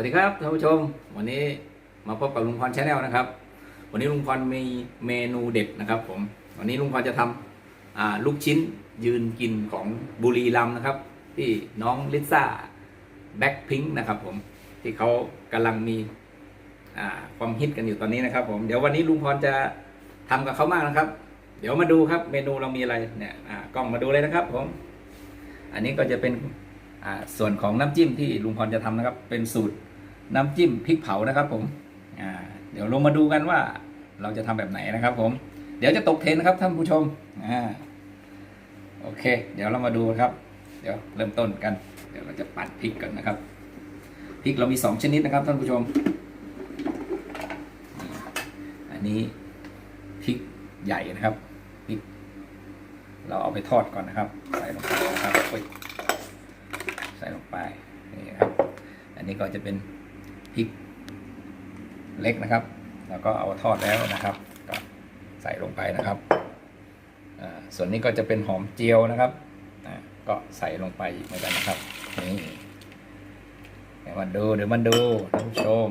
วัสดีครับท่านผู้ชม วันนี้มาพบกับลุงพรชาแนลนะครับ วันนี้ลุงพรมีเมนูเด็ดนะครับผมวันนี้ลุงพรจะทำลูกชิ้นยืนกินของบุรีรัมนะครับ ที่น้องลิซ่าแบ็คพิงค์นะครับผมที่เขากำลังมีความฮิตกันอยู่ตอนนี้นะครับ ผมเดี๋ยววันนี้ลุงพรจะทำกับเขามากนะครับ เดี๋ยวมาดูครับเมนูเรามีอะไรเนี่ยอ่ากล้องมาดูเลยนะครับ ผม อันนี้ก็จะเป็นส่วนของน้ำจิ้มที่ลุงพรจะทำนะครับ เป็นสูตร น้ำจิ้มพริกเผานะครับผมเดี๋ยวลงมาดูกันว่าเราจะทำแบบไหนนะครับผม เดี๋ยวจะตกเทรนนะครับท่านผู้ชมอโอเค เดี๋ยวเรามาดูครับ เดี๋ยวเริ่มต้นกัน เดี๋ยวเราจะปั่นพริกกันนะครับพริกเรามีสองชนิดนะครับท่านผู้ชม อันนี้พริกใหญ่นะครับพริกเราเอาไปทอดก่อนนะครับ ใส่ลงไปนะครับใส่ลงไปนี่ครับ อันนี้ก็จะเป็น พริกเล็กนะครับ แล้วก็เอาทอดแล้วนะครับก็ใส่ลงไปนะครับส่วนนี้ก็จะเป็นหอมเจียวนะครับก็ใส่ลงไปอีกเหมือนกันนะครับนี่เดี๋ยวมาดูเดี๋ยวมาดูท่านผู้ชม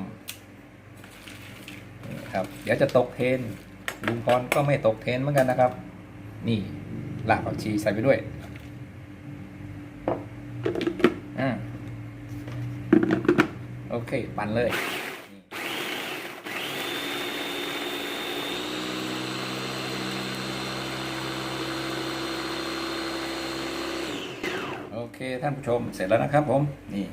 นี่ครับ เดี๋ยวจะตกเทนลุงพรก็ไม่ตกเทนเหมือนกันนะครับ นี่รากผักชีใส่ไปด้วยอ่าโอ เค ปั่นเลยโอเค ท่านผู้ชมเสร็จแล้วนะครับผม นี่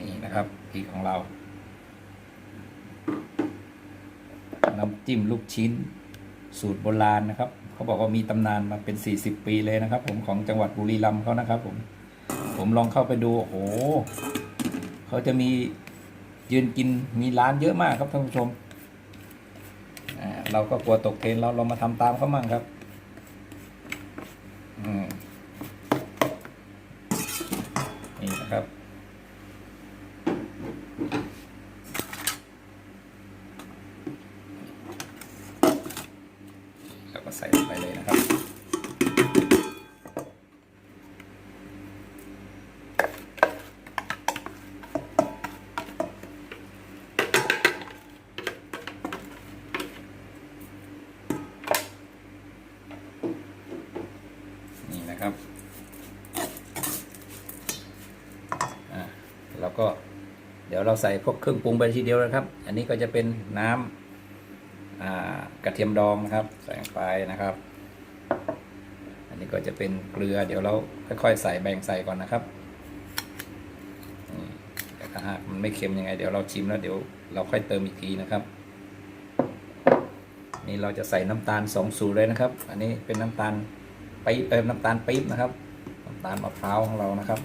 นี่นะครับพริกของเรา น้ำจิ้มลูกชิ้น สูตรโบราณนะครับ เขาบอกว่ามีตำนานมาเป็น 40 ปีเลยนะครับ ผมของจังหวัดบุรีรัมย์เขานะครับผม ผมลองเข้าไปดูโอ้โหเขาจะมียืนกินมีร้านเยอะมากครับท่านผู้ชมเราก็กลัวตกเทรนเราเรามาทำตามเขามั่งครับอืมนี่นะครับ แล้วก็ใส่ลงไปเลยนะครับ นะครับอ่าแล้วก็เดี๋ยวเราใส่พวกเครื่องปรุงไปทีเดียวนะครับ อันนี้ก็จะเป็นน้ำกระเทียมดองนะครับ ใส่ลงไปนะครับ อันนี้ก็จะเป็นเกลือ เดี๋ยวเราค่อยๆใส่แบ่งใส่ก่อนนะครับถ้าหากมันไม่เค็มยังไง เดี๋ยวเราชิมแล้วเดี๋ยวเราค่อยเติมอีกทีนะครับ นี่เราจะใส่น้ำตาลสองสูตรเลยนะครับ อันนี้เป็นน้ำตาล ปี๊บเออน้ำตาลปี๊บนะครับน้ำตาลมะพร้าวของเรานะครับ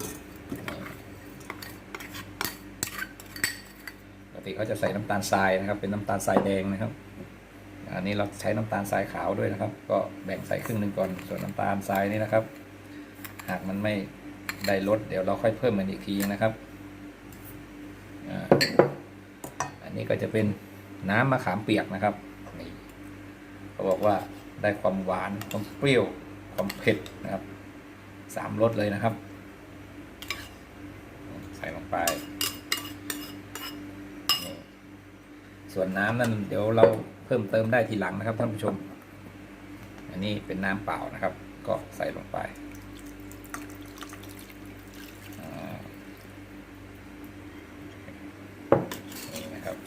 ปกติเขาจะใส่น้ำตาลทรายนะครับ เป็นน้ำตาลทรายแดงนะครับ อันนี้เราใช้น้ำตาลทรายขาวด้วยนะครับ ก็แบ่งใส่ครึ่งหนึ่งก่อนส่วนน้ำตาลทรายนี่นะครับ หากมันไม่ได้ลดเดี๋ยวเราค่อยเพิ่มมันอีกทีนะครับอันนี้ก็จะเป็นน้ำมะขามเปียกนะครับนี่เขาบอกว่าได้ความหวานความเปรี้ยว ความเผ็ดนะครับสามรสเลยนะครับ ใส่ลงไป ส่วนน้ำนั่นเดี๋ยวเราเพิ่มเติมได้ทีหลังนะครับท่านผู้ชม อันนี้เป็นน้ำเปล่านะครับ ก็ใส่ลงไปนี่นะครับ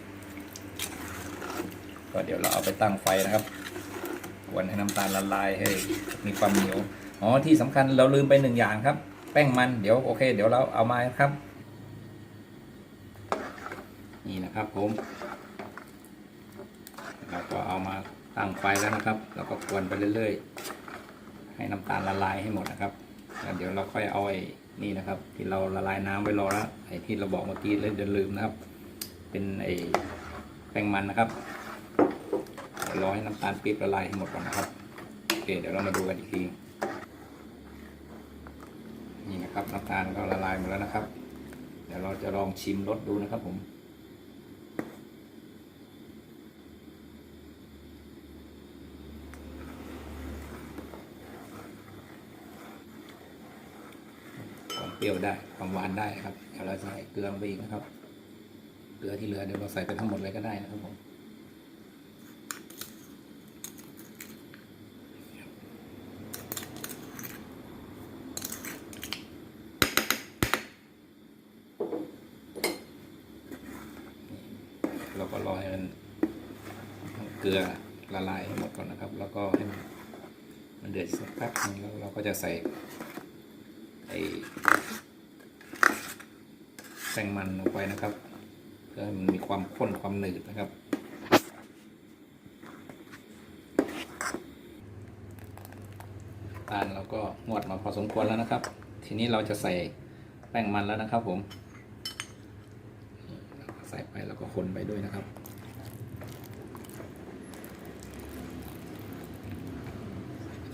ก็เดี๋ยวเราเอาไปตั้งไฟนะครับ วนให้น้ำตาลละลายให้มีความเหนียวอ๋อที่สำคัญเราลืมไปหนึ่งอย่างครับ แป้งมันเดี๋ยวโอเค เดี๋ยวเราเอามาครับ นี่นะครับผมเราก็เอามาตั้งไฟแล้วนะครับแล้วก็กวนไปเรื่อยๆ ให้น้ำตาลละลายให้หมดนะครับแล้วเดี๋ยวเราค่อยเอาไอ้นี่นะครับ ที่เราละลายน้ำไว้รอแล้วไอ้ที่เราบอกเมื่อกี้เลยเดี๋ยวลืมนะครับ เป็นไอ้แป้งมันนะครับ รอให้น้ำตาลปี๊บละลายให้หมดก่อนนะครับโอเคเดี๋ยวเรามาดูกันอีกทีนี่นะครับน้ำตาลก็ละลายหมดแล้วนะครับ เดี๋ยวเราจะลองชิมรสดูนะครับผมเปรี้ยวได้ความหวานได้ครับเดี๋ยวเราใส่เกลือไปอีกนะครับเกลือที่เหลือเดี๋ยวเราใส่ไปทั้งหมดเลยก็ได้นะครับผม เราก็รอให้มันเกลือ ละลายให้หมดก่อนนะครับ แล้วก็ให้มันมันเดือดสักแป๊บนึงแล้วเราก็จะใส่ไอ้แป้งมันลงไปนะครับเพื่อให้มันมีความข้นความหนืดนะครับ ตาลเราก็งวดมาพอสมควรแล้วนะครับ ทีนี้เราจะใส่แป้งมันแล้วนะครับผม ใส่ไปแล้วก็คนไปด้วยนะครับ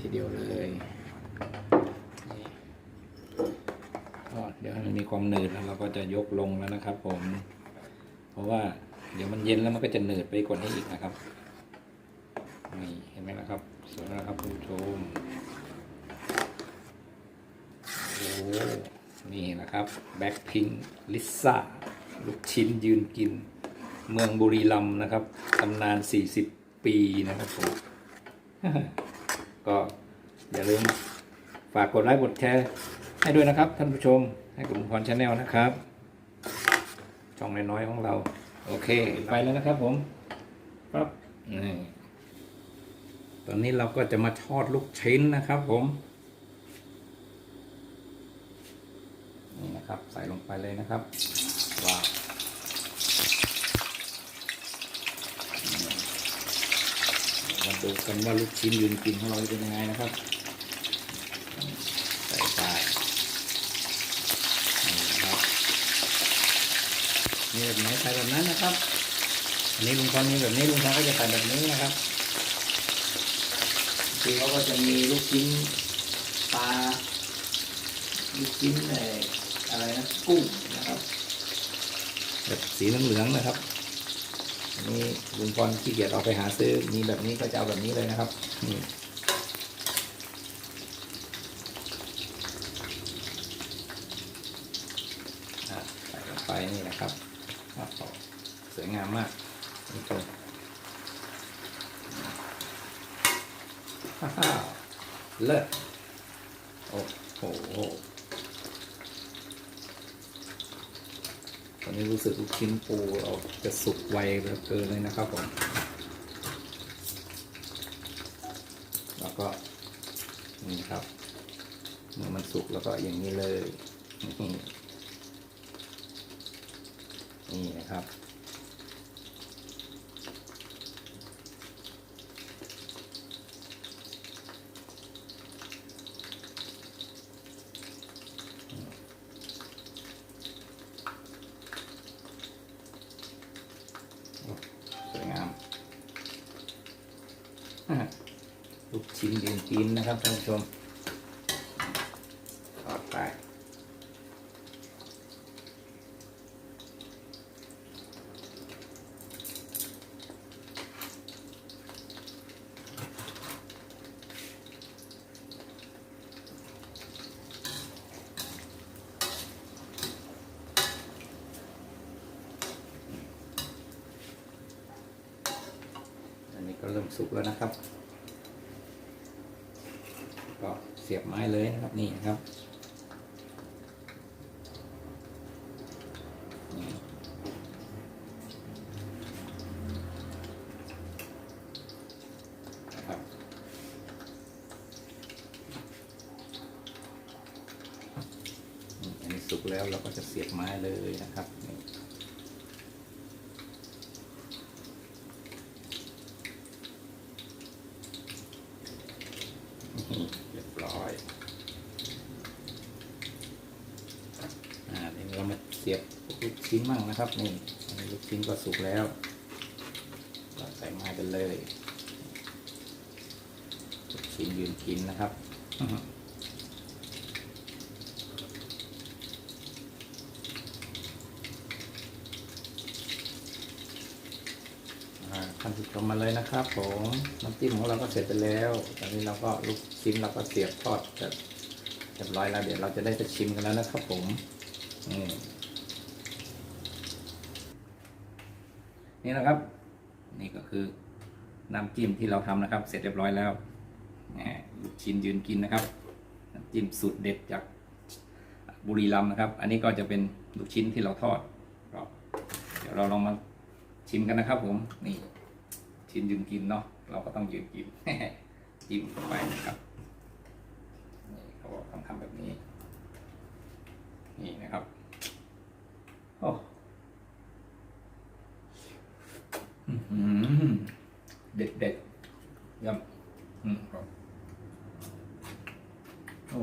ทีเดียวเลยก็เดี๋ยวมันมีความหนืดแล้วเราก็จะยกลงแล้วนะครับ ผม เพราะว่าเดี๋ยวมันเย็นแล้วมันก็จะหนืดไปกว่านี้อีกนะครับนี่เห็นไหมล่ะครับสวยแล้วครับคุณผู้ชมโอ้โหนี่นะครับแบ็คพิงลิซ่าลูกชิ้นยืนกิน เมืองบุรีรัมย์นะครับตำนาน 40 ปีนะครับผม ก็อย่าลืมฝากกดไลค์กดแชร์ให้ด้วยนะครับ ท่านผู้ชมให้กลุ่มพรชาแนลนะครับช่องน้อยๆของเรา โอเค ไปแล้วนะครับผมปั๊บนี่ตอนนี้เราก็จะมาทอดลูกชิ้นนะครับผมนี่นะครับ ใส่ลงไปเลยนะครับว้าวมา ดูกันว่าลูกชิ้นยืนกินของเราเป็นยังไงนะครับ ใส่ไปนี่ครับมีแบบไหนใส่แบบนั้นนะครับอันนี้ลุงพรมีแบบนี้ลุงพรก็จะใส่แบบนี้นะครับคือเขาก็จะมีลูกชิ้นปลาลูกชิ้นเอ่ออะไรนะกุ้งนะครับแบบสีเหลืองๆนะครับ นนี้ลุงพรขี้เกียจออกไปหาซื้อ มีแบบนี้ก็จะเอาแบบนี้เลยนะครับนี่ใส่ลงไปนี่นะครับสวยงามมากนี่ชมฮ่าเลิศโอ้โห อนนี้รู้สึกลูกชิ้นปูเราจะสุกไวเหลือเกินเลยนะครับผม แล้วก็นี่ครับเมื่อมันสุกแล้วก็อย่างนี้เลย นี่นี่นะครับ สวยงาม ชิ้นยืนกินนะครับท่านผู้ชมทอดไปอันนี้ก็เริ่มสุกแล้วนะครับ ก็เสียบไม้เลยนะครับนี่นะครับอันนี้สุกแล้วเราก็จะเสียบไม้เลยนะครับนี่นี่เรียบร้อย อ่าทีนี้เรามาเสียบ ลูกชิ้นมั่งนะครับนี่ลูกชิ้นก็สุกแล้วก็ใส่ม้ไปเลยลูกชิ้นยืนกินนะครับอื้อหืออ่าท่านผู้ชมาเลยนะครับผมน้ำจิ้มของเราก็เสร็จไปแล้ว ตอนนี้เราก็ลูกชิ้นเราก็เสียบทอดแบบเรียบร้อยแล้วเดี๋ยวเราจะได้ไปชิมกันแล้วนะครับผมนี่ นี่นะครับ นี่ก็คือน้ำจิ้มที่เราทำนะครับ เสร็จเรียบร้อยแล้วแหมลูกชิ้นยืนกินนะครับน้ำจิ้มสูตรเด็ดจากบุรีรัมย์นะครับ อันนี้ก็จะเป็นลูกชิ้นที่เราทอดเดี๋ยวเราลองมาชิมกันนะครับผมนี่ชิ้นยืนกินเนาะเราก็ต้องยืนกินจิ้มไปนะครับนี่เขาบอกต้องทำแบบนี้ นี่นะครับโอ้อื้อหือ เด็ดเด็ดยำอืมครับโอ้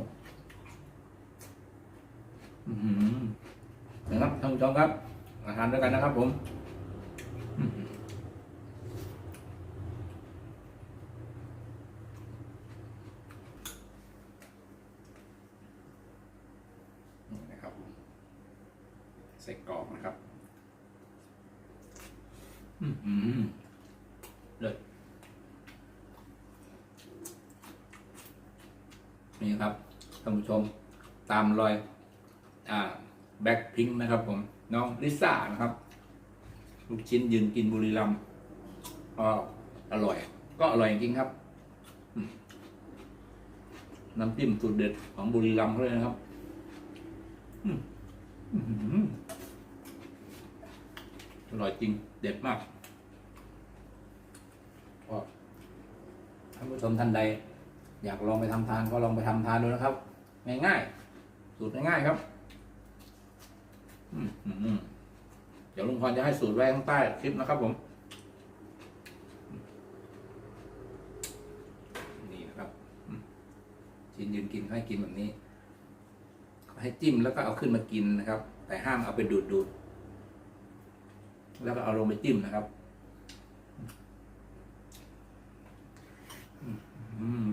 อือหือนะครับท่านผู้ชมครับมาทานด้วยกันนะครับผมอื้อหือ นี่นะครับใส่กรอกนะครับ อืมอืมเลย นี่ครับท่านผู้ชมตามรอยอ่าแบ็คพิงนะครับผมน้องลิซ่านะครับ ลูกชิ้นยืนกินบุรีรัมย์ก็อร่อย ก็อร่อยจริงครับ น้ำจิ้มสูตรเด็ดของบุรีรัมย์เลยนะครับอร่อยจริง เด็ดมากท่านผู้ชมท่านใด อยากลองไปทำทานก็ลองไปทำทานดูนะครับ ง่ายๆ สูตรง่ายๆครับอืมอืมเดี๋ยวลุงพรจะให้สูตรไว้ข้างใต้คลิปนะครับผม นี่นะครับชินยืนกินให้กินแบบนี้ ให้จิ้มแล้วก็เอาขึ้นมากินนะครับ แต่ห้ามเอาไปดูดดูดแล้วก็เอาลงไปจิ้มนะครับ อืม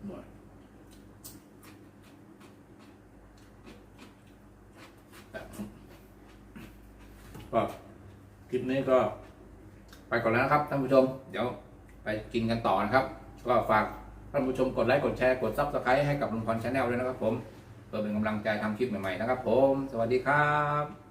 อร่อยก็คลิ ปนี้ก็ไปก่อนแล้วนะครับท่านผู้ชม เดี๋ยวไปกินกันต่อนะครับ ก็ฝากท่านผู้ชมกดไลค์กดแชร์กดซับสไครต์ให้กับลุงพรชาแนลด้วยนะครับผมเพื่อเป็นกำลังใจทำคลิปใหม่ๆนะครับผม สวัสดีครับ